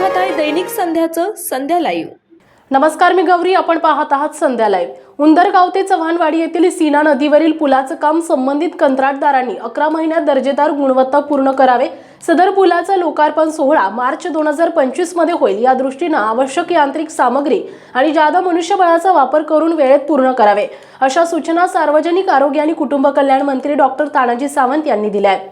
दैनिक संध्याचं संध्या live. नमस्कार मी गौरी. आपण पाहत आहात संध्या लाईव्ह. उंदरगाव ते चव्हाणवाडी येथील सीना नदीवरील पुलाचं काम संबंधित कंत्राटदारांनी अकरा महिन्यात दर्जेदार गुणवत्ता पूर्ण करावे. सदर पुलाचा लोकार्पण सोहळा मार्च दोन हजार पंचवीसमध्ये होईल. या दृष्टीनं आवश्यक यांत्रिक सामग्री आणि जादा मनुष्यबळाचा वापर करून वेळेत पूर्ण करावे अशा सूचना सार्वजनिक आरोग्य आणि कुटुंब कल्याण मंत्री डॉक्टर तानाजी सावंत यांनी दिल्या आहेत.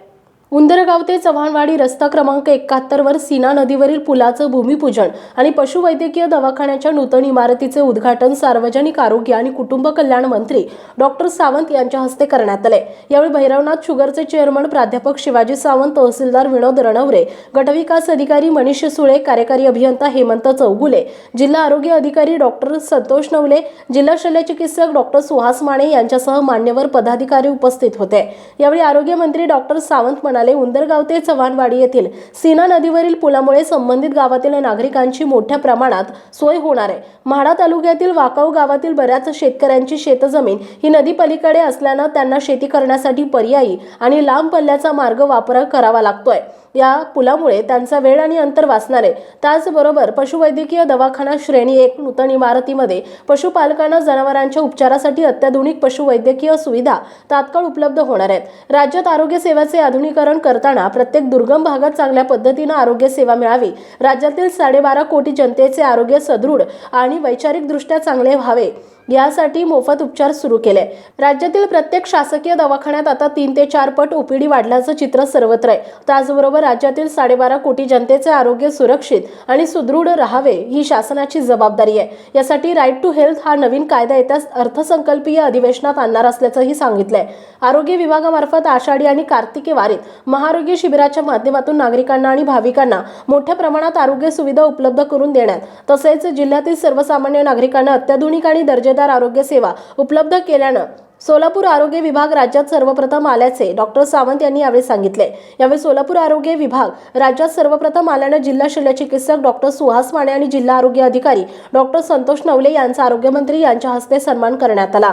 उंदरगाव ते चव्हाणवाडी रस्ता क्रमांक एकाहत्तरवर सीना नदीवरील पुलाचं भूमिपूजन आणि पशुवैद्यकीय दवाखान्याच्या नूतन इमारतीचे उद्घाटन सार्वजनिक आरोग्य आणि कुटुंब कल्याण मंत्री डॉक्टर सावंत यांच्या हस्ते करण्यात आले. यावेळी भैरवनाथ शुगरचे चेअरमन प्राध्यापक शिवाजी सावंत तहसीलदार विनोद रणवरे गटविकास अधिकारी मनीष सुळे कार्यकारी अभियंता हेमंत चौगुले जिल्हा आरोग्य अधिकारी डॉक्टर संतोष नवले जिल्हा शल्यचिकित्सक डॉक्टर सुहास माने यांच्यासह मान्यवर पदाधिकारी उपस्थित होते. यावेळी आरोग्यमंत्री डॉक्टर सावंत म्हणाले उंदरगाव ते चव्हाणवाडी येथील सीना नदीवरील पुलामुळे संबंधित गावातील नागरिकांची मोठ्या प्रमाणात सोय होणार आहे. म्हाडा तालुक्यातील वाकाऊ गावातील बऱ्याच शेतकऱ्यांची शेतजमीन ही नदी पलीकडे असल्यानं त्यांना शेती करण्यासाठी पर्यायी आणि लांब पल्ल्याचा मार्ग वापर करावा लागतोय. या पुलामुळे त्यांचा वेळ आणि अंतर वाचणार. आहे त्याचबरोबर पशुवैद्यकीय दवाखाना श्रेणी एक नूतन इमारतीमध्ये पशुपालकांना जनावरांच्या उपचारासाठी अत्याधुनिक पशुवैद्यकीय सुविधा तात्काळ उपलब्ध होणार आहेत. राज्यात आरोग्य सेवेचे आधुनिकरण करताना प्रत्येक दुर्गम भागात चांगल्या पद्धतीनं आरोग्य सेवा मिळावी. राज्यातील साडेबारा कोटी जनतेचे आरोग्य सदृढ आणि वैचारिकदृष्ट्या चांगले व्हावे. यासाठी मोफत उपचार सुरू केले. राज्यातील प्रत्येक शासकीय दवाखान्यात आता तीन ते चार पट ओपीडी वाढल्याचं चित्र सर्वत्र आहे. त्याचबरोबर राज्यातील साडेबारा कोटी जनतेचे आरोग्य सुरक्षित आणि सुदृढ राहावे ही शासनाची जबाबदारी आहे. यासाठी राईट टू हेल्थ हा नवीन कायदा येत्या अर्थसंकल्पीय अधिवेशनात आणणार असल्याचंही सांगितलंय. आरोग्य विभागामार्फत आषाढी आणि कार्तिकी वारीत महाआरोग्य शिबिराच्या माध्यमातून नागरिकांना आणि भाविकांना मोठ्या प्रमाणात आरोग्य सुविधा उपलब्ध करून देण्यात तसेच जिल्ह्यातील सर्वसामान्य नागरिकांना अत्याधुनिक आणि दर्जेदार आरोग्य सेवा उपलब्ध केल्यानं सोलापूर आरोग्य विभाग राज्यात सर्वप्रथम आल्याचे डॉक्टर सावंत यांनी यावेळी सांगितले. यावेळी सोलापूर आरोग्य विभाग राज्यात सर्वप्रथम आल्यानं जिल्हा शल्यचिकित्सक डॉक्टर सुहास माने आणि जिल्हा आरोग्य अधिकारी डॉक्टर संतोष नवले यांचा आरोग्यमंत्री यांच्या हस्ते सन्मान करण्यात आला.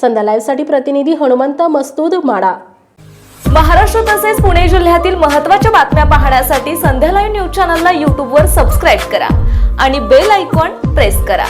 संध्या लाईव्हसाठी प्रतिनिधी हनुमंत मस्तूद माडा. महाराष्ट्र तसेच पुणे जिल्ह्यातील महत्त्वाच्या बातम्या पाहण्यासाठी संध्या लाईव्ह न्यूज चॅनलला यूट्यूबवर सबस्क्राईब करा आणि बेल आयकॉन प्रेस करा.